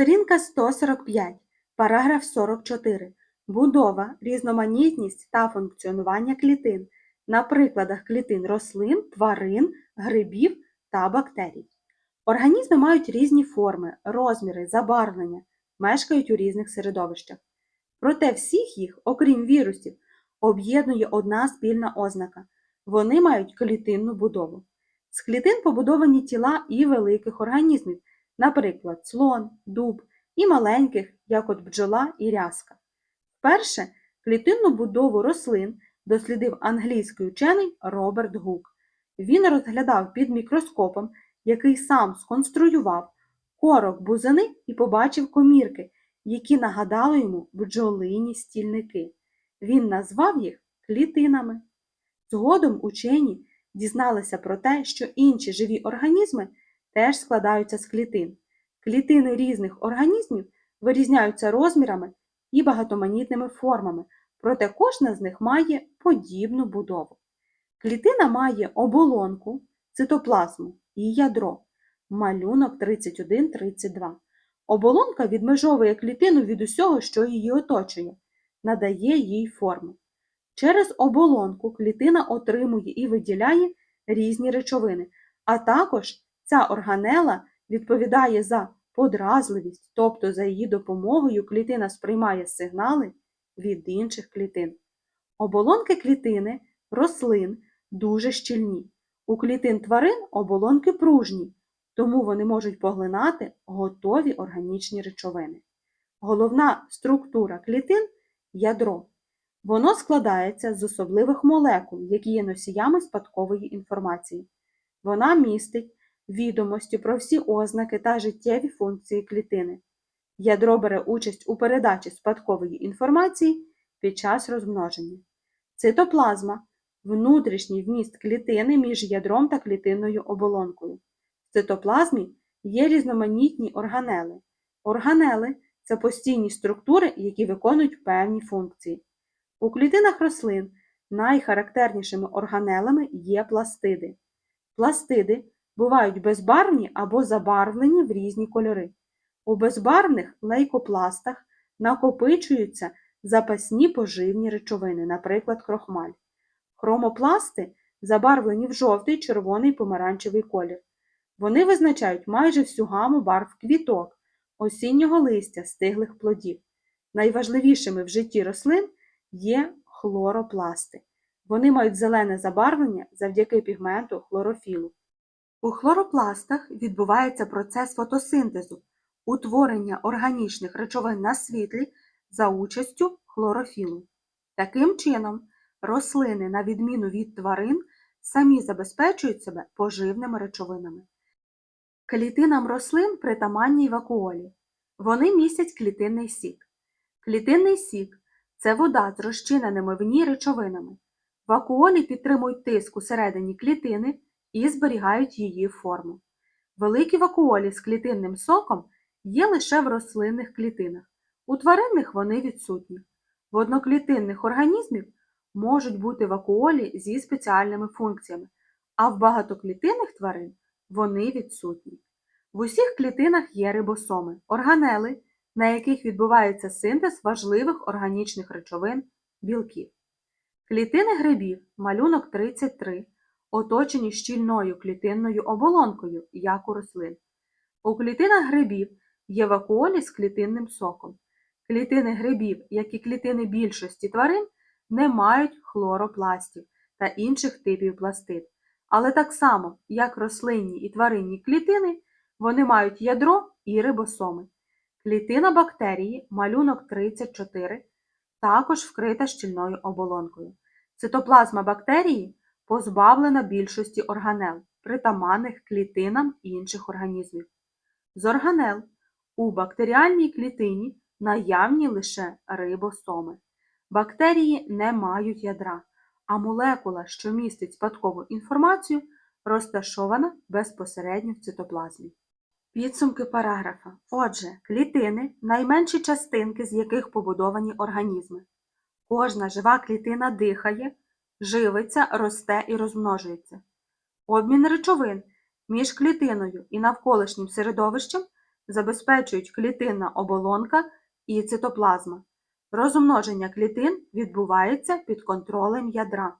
Сторінка 145, параграф 44. Будова, різноманітність та функціонування клітин на прикладах клітин рослин, тварин, грибів та бактерій. Організми мають різні форми, розміри, забарвлення, мешкають у різних середовищах. Проте всіх їх, окрім вірусів, об'єднує одна спільна ознака – вони мають клітинну будову. З клітин побудовані тіла і великих організмів, наприклад, слон, дуб, і маленьких, як от бджола і рязка. Вперше клітинну будову рослин дослідив англійський учений Роберт Гук. Він розглядав під мікроскопом, який сам сконструював корок бузини і побачив комірки, які нагадали йому бджолині стільники. Він назвав їх клітинами. Згодом учені дізналися про те, що інші живі організми теж складаються з клітин. Клітини різних організмів вирізняються розмірами і багатоманітними формами, проте кожна з них має подібну будову. Клітина має оболонку, цитоплазму і ядро. Малюнок 31-32. Оболонка відмежовує клітину від усього, що її оточує, надає їй форму. Через оболонку клітина отримує і виділяє різні речовини, а також ця органела відповідає за подразливість, тобто за її допомогою клітина сприймає сигнали від інших клітин. Оболонки клітини рослин дуже щільні. У клітин тварин оболонки пружні, тому вони можуть поглинати готові органічні речовини. Головна структура клітин ядро. Воно складається з особливих молекул, які є носіями спадкової інформації. Вона містить відомості про всі ознаки та життєві функції клітини. Ядро бере участь у передачі спадкової інформації під час розмноження. Цитоплазма внутрішній вміст клітини між ядром та клітинною оболонкою. В цитоплазмі є різноманітні органели. Органели це постійні структури, які виконують певні функції. У клітинах рослин найхарактернішими органелами є пластиди. Пластиди бувають безбарвні або забарвлені в різні кольори. У безбарвних лейкопластах накопичуються запасні поживні речовини, наприклад, крохмаль. Хромопласти забарвлені в жовтий, червоний помаранчевий колір. Вони визначають майже всю гаму барв квіток, осіннього листя, стиглих плодів. Найважливішими в житті рослин є хлоропласти. Вони мають зелене забарвлення завдяки пігменту хлорофілу. У хлоропластах відбувається процес фотосинтезу, утворення органічних речовин на світлі за участю хлорофілу. Таким чином, рослини, на відміну від тварин, самі забезпечують себе поживними речовинами. Клітинам рослин притаманні вакуолі. Вони містять клітинний сік. Клітинний сік це вода з розчиненими в ній речовинами. Вакуолі підтримують тиск у середині клітини і зберігають її форму. Великі вакуолі з клітинним соком є лише в рослинних клітинах. У тваринних вони відсутні. В одноклітинних організмів можуть бути вакуолі зі спеціальними функціями, а в багатоклітинних тварин вони відсутні. В усіх клітинах є рибосоми, органели, на яких відбувається синтез важливих органічних речовин білків. Клітини грибів, малюнок 33, оточені щільною клітинною оболонкою, як у рослин. У клітинах грибів є вакуолі з клітинним соком. Клітини грибів, як і клітини більшості тварин, не мають хлоропластів та інших типів пластид. Але так само, як рослинні і тваринні клітини, вони мають ядро і рибосоми. Клітина бактерії, малюнок 34, також вкрита щільною оболонкою. Цитоплазма бактерії позбавлена більшості органел, притаманних клітинам інших організмів. З органел у бактеріальній клітині наявні лише рибосоми. Бактерії не мають ядра, а молекула, що містить спадкову інформацію, розташована безпосередньо в цитоплазмі. Підсумки параграфа. Отже, клітини найменші частинки, з яких побудовані організми. Кожна жива клітина дихає, живиться, росте і розмножується. Обмін речовин між клітиною і навколишнім середовищем забезпечують клітинна оболонка і цитоплазма. Розмноження клітин відбувається під контролем ядра.